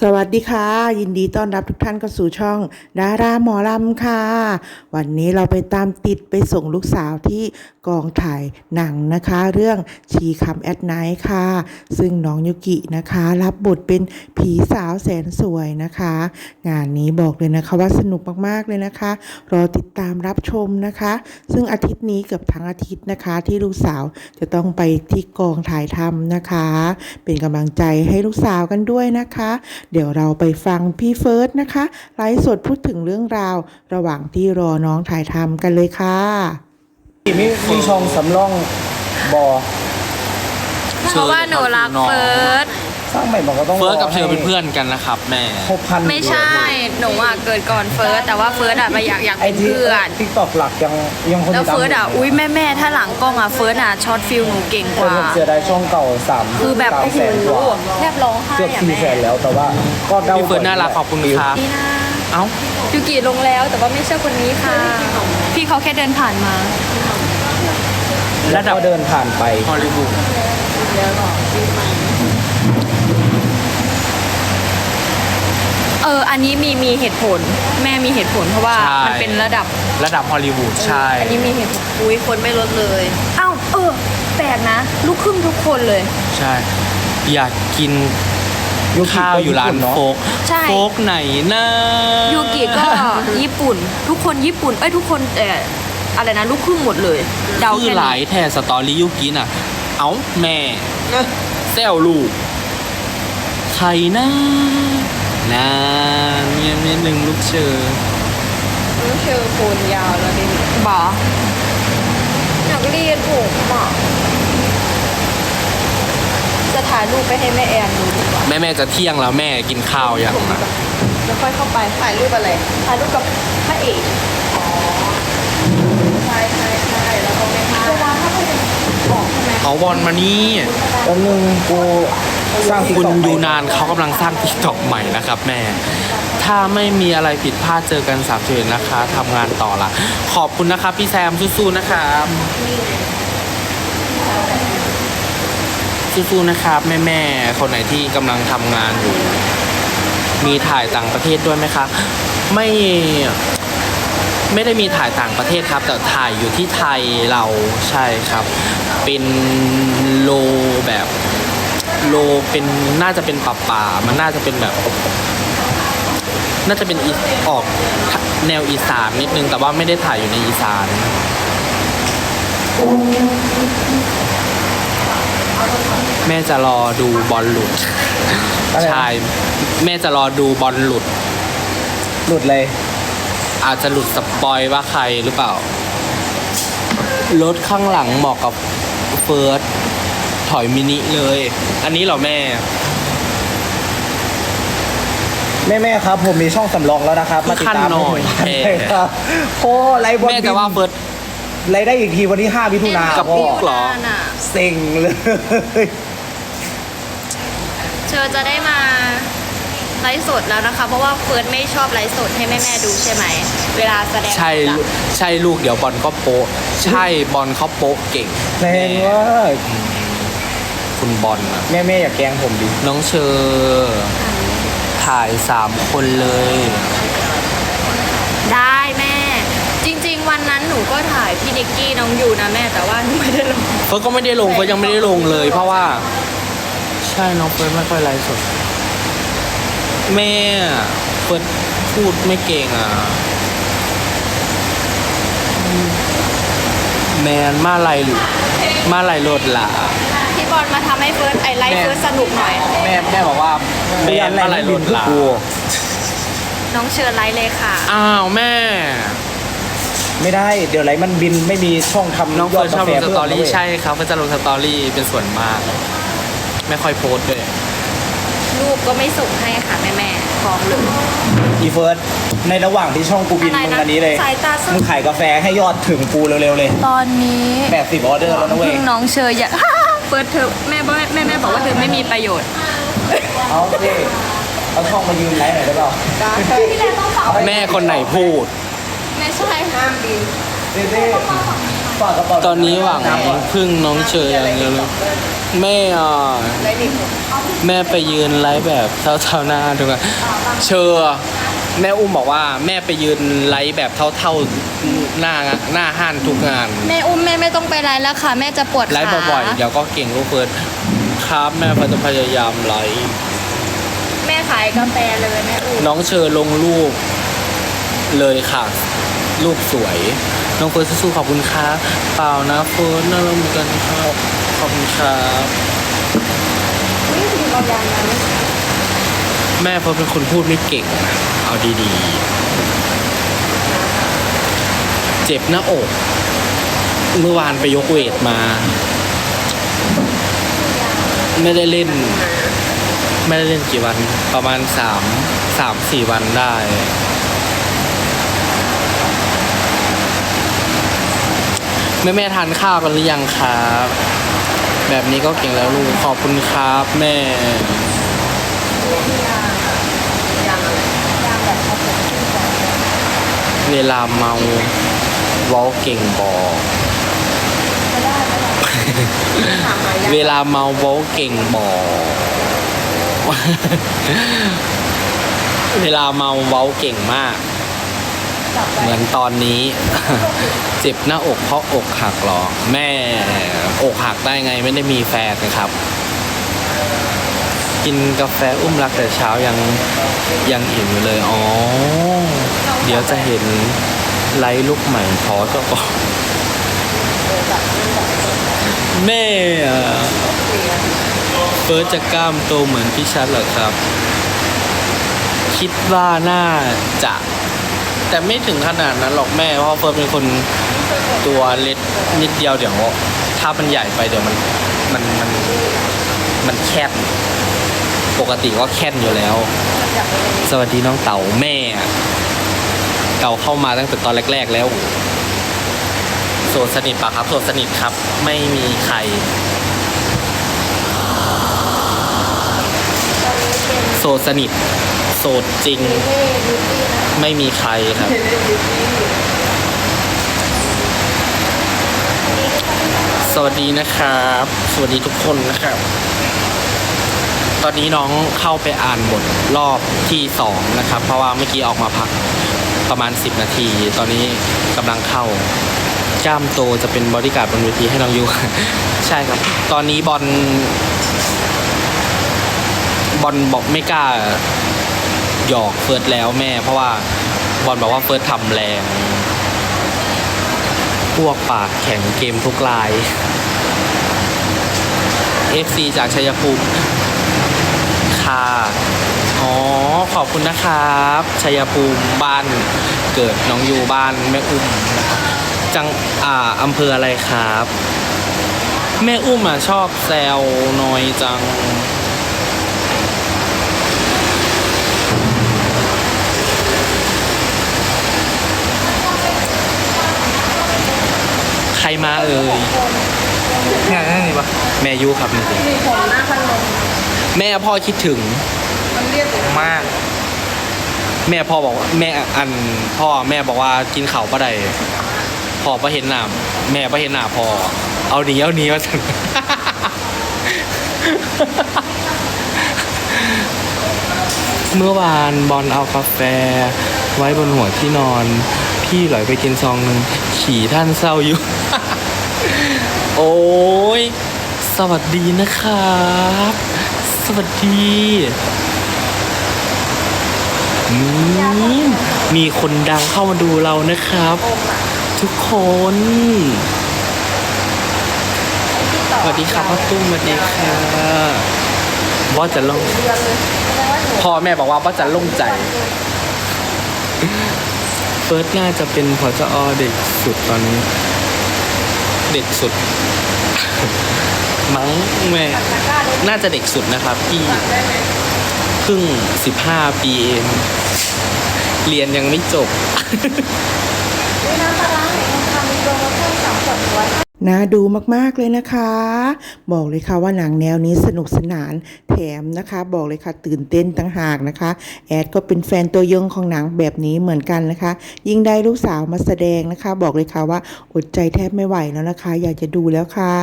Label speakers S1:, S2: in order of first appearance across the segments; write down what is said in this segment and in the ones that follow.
S1: สวัสดีค่ะ ยินดีต้อนรับทุกท่านเข้าสู่ช่อง ดาราหมอลำค่ะ วันนี้เราไปตามติดไปส่งลูกสาวที่กองถ่ายหนังนะคะ เรื่องชีคำแอดไนท์ค่ะ ซึ่งน้องยุกินะคะ รับบทเป็นผีสาวแสนสวยนะคะ งานนี้บอกเลยนะคะว่าสนุกมากๆเลยนะคะ รอติดตามรับชมนะคะ ซึ่งอาทิตย์นี้เกือบทั้งอาทิตย์นะคะ ที่ลูกสาวจะต้องไปที่กองถ่ายทำนะคะ เป็นกำลังใจให้ลูกสาวกันด้วยนะคะเดี๋ยวเราไปฟังพี่เฟิร์สนะคะไลฟ์สดพูดถึงเรื่องราว ระหว่างที่รอน้องถ่ายทำกันเลยค่ะ
S2: มีมีช่องสำรองบอ
S3: เพราะว่าหนูรักเฟิร์ส
S2: สร้างใหม่มันก็ต้อง
S4: เฟิร์สกับเชอเป็นเพื่อนกันนะครับแม่
S2: หกพัน
S3: ไม่ใช่ หนูอะเกิดก่อนเฟิร์สแต่ว่าเฟิร์สอะมาอยากอยาก
S2: ไอ
S3: เป็น
S2: ที่
S3: เพื่อน
S2: ทิกตอกหลักยังยังคน
S3: แล้ว
S2: ติดตาม
S3: เฟิร์สอะ อุ้ยแม่แม่ถ้าหลังกล้องอะเฟิร์สอะช็อตฟิลหนูเก่ง
S2: เฟิ
S3: ก
S2: ร์ส
S3: ว่า
S2: เสียดายช่องเก่าสาม
S3: คือแบบ
S2: สาม
S3: โอ้โห
S2: แสนกว่า
S3: แทบร้องไห้
S2: เกือบ
S3: อะ
S2: สี่
S3: แม่
S2: แสนแล้วแต่ว่าก็เดา
S4: พี่เฟิร์สน่ารักขอบคุณครับ
S3: นี่นะ
S4: เอ้า
S3: ยูกิลงแล้วแต่ว่าไม่ใช่คนนี้ค่ะ พี่เขาแค่เดินผ่านมา
S2: แล้วก็เดินผ่านไป
S4: ฮอลลีวูด
S3: เออ อันนี้มีมีเหตุผล แม่มีเหตุผลเพราะว่ามันเป็นระดับ
S4: ระดับฮอลลีวูดใช่
S3: อันนี้มีเหตุผลอุ้ยคนไม่ลดเลยอ้าวเออแปลกนะ ลูกครึ่งทุกคนเลย
S4: ใช่ อยากกิน
S2: ยุกิ
S4: ข้าวอยู่ร้าน
S2: เนาะ
S4: โฟก
S3: ใช่
S4: โฟกไหนนะ
S3: ยูกิก็ญี่ปุ่น ทุกคนญี่ปุ่น เอ้ยทุกคนแต่อะไรนะลูกครึ่งหมดเลย เดา
S4: คือ
S3: แค่
S4: หลา
S3: นี้
S4: ยแท่สตอรี่ยุกิน่ะ เอ้าแม่แซวลูกใครนะ นะเมียนิดนึงลูกเชอ
S3: ลูกเชอโคนยาวแล้วดิบออยากเรียนผมอะจะถ่ายรูปไปให้แม่แอนดูดีกว่า
S4: แม่แม่จะเที่ยงแล้วแม่กินข้าวยังนะ
S3: แล้วค่อยเข้าไปถ่ายรูปอะไรถ่ายรูปกับพระเอกอ๋อใช่ใช่ใช่แล้วก็แม่จะวางถ้าเป็นออกใช่ไหม
S4: เอาบอลมานี่
S2: แป๊บนึงกู สร้างทิก
S4: คุณ
S2: ตอก
S4: ยูนานเขากำลังสร้างทิกตอกใหม่นะครับแม่ ถ้าไม่มีอะไรผิดพลาดเจอกันสามสิบนะคะทำงานต่อละ ขอบคุณนะครับพี่แซมสู้ๆนะครับสู้ๆนะครับแม่ๆคนไหนที่กำลังทำงานอยู่ มีถ่ายต่างประเทศด้วยไหมคะไม่ไม่ได้มีถ่ายต่างประเทศครับ แต่ถ่ายอยู่ที่ไทยเราใช่ครับ เป็นโลแบบ โลเป็นน่าจะเป็นป่าป่าๆมันน่าจะเป็นแบบ น่าจะเป็นอีออกแนวอีสานนิดนึง แต่ว่าไม่ได้ถ่ายอยู่ในอีสานแม่จะรอดูบอลหลุด
S2: อะไรนะ
S4: ใช่แม่จะรอดูบอลหลุด
S2: หลุดเลย
S4: อาจจะหลุดสปอยว่าใครหรือเปล่า รถข้างหลังเหมาะกับเฟิร์ส ถอยมินิเลย อันนี้เหรอแม่
S2: แม่แม่ๆครับ ผมมีช่องสำรองแล้วนะครับ มาติดตาม
S4: ขั้นหน่อย
S2: ให้
S4: แม่
S2: ผมครับโอ้ไลฟ์บอล
S4: แม่จะว่าเฟิร์ส
S2: ไลฟ์ได้อีกทีวันที่5มิถุนา
S4: กับ
S2: พ่
S4: ปุ๊
S2: อก
S4: เหรอ
S3: น่ะ
S2: เซ็งเลย
S3: เชอจะได้มาไลฟ์สดแล้วนะคะ เพราะว่าเฟิร์สไม่ชอบไลฟ์สดให้แม่แม่ๆดูใช่ไหม เวลาแสดง
S4: ใช่
S3: อะ
S4: ใช่ลูกเดี๋ยวบอลก็โปะใช่บอลเขาโปะเก่ง
S2: แรงว่า
S4: คุณบอลนะ
S2: แม่แม่ๆอย่าแกล้งผมดิ
S4: น้องเชอร์ถ่ายสามคนเลย
S3: ได้แม่ จริง ๆ วันนั้นหนูก็ถ่ายพี่นิกกี้น้องยูนะแม่แต่ว่าหนูไม่ได้ลง
S4: เฟิร์สก็ไม่ได้ลงเฟิร์สยังไม่ได้ลงเลย เพราะว่า ใช่น้องเฟิร์สไม่ค่อยไลฟ์สด แม่เฟิร์สพูดไม่เก่งอะ แมนมาลายหรือมาลายรถล่ะ
S3: พี่ บอลมาทำให้เฟิร์สไอไลฟ์เฟิร์สสนุกหน่อย
S4: แม่แม่บอกว่าแมนมาลายรถล่ะ
S2: กู
S3: น้องเชิญไลฟ์เลยค่ะ
S4: อ้าวแม่
S2: ไม่ได้เดี๋ยวไรมันบินไม่มีช่องทำ
S4: น้องเฟิร์นชอบลงส
S2: เพิ่ม
S4: ตอรี่
S2: นะเว้ย
S4: ใช่ครับเฟิร์นจะลงสตอรี่เป็นส่วนมาก ไม่ค่อยโพสต์ด้วย
S3: รูปก็ไม่ส่งให้ค่ะแม่แม่ๆฟ้องเลย
S2: อีเฟิร์สในระหว่างที่ช่องกูบิน
S3: อะไร
S2: มึง
S3: นะ
S2: อันนี้เลย
S3: สายตาสั้น
S2: มึงขายกาแฟให้ยอดถึงกูเร็วๆเลย
S3: ตอนนี้
S2: แปดสิบออเดอร์แล้วนะเว้ย
S3: พึ่งน้องเชยอยากเฟิร์สเธอแม่บอกแม่แม่บอกว่าเธอไม่มีประโยชน์
S2: เอาสิเอาช่องมายืนไลฟ์หน่อยได้เปล่า
S3: พี่แลต้องฝาก
S4: แม่คนไหนพูด
S3: ไม่ใช่ห้ามบิน
S2: เต้ๆฝากกระเป๋า
S4: ตอนนี้หวังพึ่งน้องเชยอย่างเดียวเลย
S3: พ
S4: แม่อะ
S3: ไรดิบ
S4: แม่ไปยืนไลฟ์แบบเท่าๆหน้าทุกคนเชอร์ แม่อุ้มบอกว่าแม่ไปยืนไลฟ์แบบเท่าๆหน้าหน้าห้านทุกงาน
S3: แม่อุ้มแม่ไม่ต้องไปไลฟ์แล้วค่ะ แม่จะปวดขา
S4: ไลฟ์บ่อยๆเดี๋ยวก็เก่งลูกเฟิร์นครับแม่เฟิร์นจะพยายามไลฟ์
S3: แม่ขายกาแฟเลยแม่อุ้ม
S4: น้องเชอร์ลงรูปเลยค่ะรูปสวย น้องเฟิร์นสู้ๆขอบคุณครับเปล่านะเฟิร์นน่ารักเหมือนกันครับขอบคุณครับ
S3: นี่คือเรายางนั้น
S4: แม่เฟิร์นเป็นคนพูดไม่เก่งนะเอาดีๆ เจ็บหน้าอก เมื่อวานไปยกเวทมา ไม่ได้เล่น ไม่ได้เล่นกี่วัน ประมาณสามสามสี่วันได้แม่แม่ทานข้าวกันหรือยังครับ แบบนี้ก็เก่งแล้วลูกขอบคุณครับแม่
S3: ยางอะไรยางแบบเขาผมขึ้นไป
S4: เวลาเมาเว้าเก่งบอก
S3: ไม่ได้ไม่ได้ถามหายาง
S4: เวลาเมาเว้าเก่งบอกเวลาเมาเว้าเก่งมาก
S3: จับไว้
S4: เหมือนตอนนี้ เจ็บหน้าอกเพราะอกหักเหรอ แม่อกหักได้ไงไม่ได้มีแฟนนะครับ กินกาแฟอุ้มรักแต่เช้ายังยังอิ่มอยู่เลย อ๋อ เดี๋ยวจะเห็นไลฟ์ลูกใหม่ขอเจ้าก่อนแม่เฟิร์สจะกล้ามโตเหมือนพี่ชัดเหรอครับ คิดว่าน่าจะ แต่ไม่ถึงขนาดนั้นหรอกแม่ เพราะเฟิร์สเป็นคนตัวเล็กนิดเดียวเดี๋ยวถ้ามันใหญ่ไปเดี๋ยวมันมันมันมันแคบปกติก็แค่นอยู่แล้ว สวัสดีน้องเต๋าแม่ เก่าเข้ามาตั้งแต่ตอนแรก ๆ แล้ว โสดสนิทปะครับ โสดสนิทครับ ไม่มีใคร โสดสนิท โสดจริง ไม่มีใครครับ สวัสดีนะครับ สวัสดีทุกคนนะครับตอนนี้น้องเข้าไปอ่านบทรอบที่สองนะครับ เพราะว่าเมื่อกี้ออกมาพัก ประมาณ 10 นาที ตอนนี้กำลังเข้า จ้ามโตจะเป็นบริการดบนเวทีให้น้องยูใช่ครับ ตอนนี้บอลบอลบอกไม่กล้าหยอกเฟิร์สแล้วแม่ เพราะว่าบอลบอกว่าเฟิร์สทำแรง พวกปากแข็งเกมทุกลาย FC จากชัยภูมิ ค่ะ อ๋อ ขอบคุณนะครับชัยภูมิบ้านเกิดน้องยูบ้านแม่อุ้มนะครับจังอ่าอำเภออะไรครับ แม่อุ้มอะชอบแซวน้อยจังใครมาเอ่ย
S2: งานนั่นนี่ปะ
S4: แม่ยุครับจริง
S3: มีผมหน้าพันลม
S4: ๆแม่พ่อคิดถึง
S3: มันเรียกผม
S2: มาก
S4: แม่พ่อบอกว่าแม่อันพ่อแม่บอกว่ากินเขาวปะไดพ่อปะเห็นหน้าแม่ปะเห็นหน้าพ่อเอาหนีเอาหนีว่าสันเมื่อวานบอลเอากาแฟ ไว้บนหัวที่นอน พี่หลอยไปกินซองหนึ่งขี่ท่านเศร้าอยู่ โอ้ย สวัสดีนะครับ สวัสดี อืมมีคนดังเข้ามาดูเรานะครับ
S3: อมอะ
S4: ทุกคนสวัสดีครับพ่อตุ้มสวัสดีค่ะบอสจะลง
S3: เดือนเลยแสดงว่าหนู
S4: พ่อแม่บอกว่าบอสจะลงใจ เฟิร์สน่าจะเป็นพอจอเด็กสุดตอนนี้ เด็กสุด มั้งแม่
S3: ตัดตะกร้าได้
S4: น่าจะเด็กสุดนะครับพี่
S3: ตัดได้ไหม
S4: เพิ่งสิบห้าปีเอง เรียนยังไม่จบ
S1: น่าดูมากๆเลยนะคะ บอกเลยค่ะว่าหนังแนวนี้สนุกสนานแถมนะคะ บอกเลยค่ะตื่นเต้นตั้งหากนะคะ แอดก็เป็นแฟนตัวยงของหนังแบบนี้เหมือนกันนะคะ ยิ่งได้ลูกสาวมาแสดงนะคะ บอกเลยค่ะว่าอดใจแทบไม่ไหวแล้วนะคะ อยากจะดูแล้วค่ะ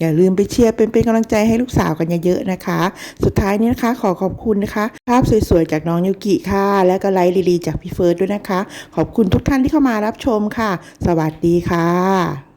S1: อย่าลืมไปเชียร์เป็นเป็นกำลังใจให้ลูกสาวกันเยอะๆนะคะ สุดท้ายนี้นะคะ ขอขอบคุณนะคะ ภาพสวยๆจากน้องยูกิค่ะ และก็ไลฟ์ลีๆจากพี่เฟิร์สด้วยนะคะ ขอบคุณทุกท่านที่เข้ามารับชมค่ะ สวัสดีค่ะ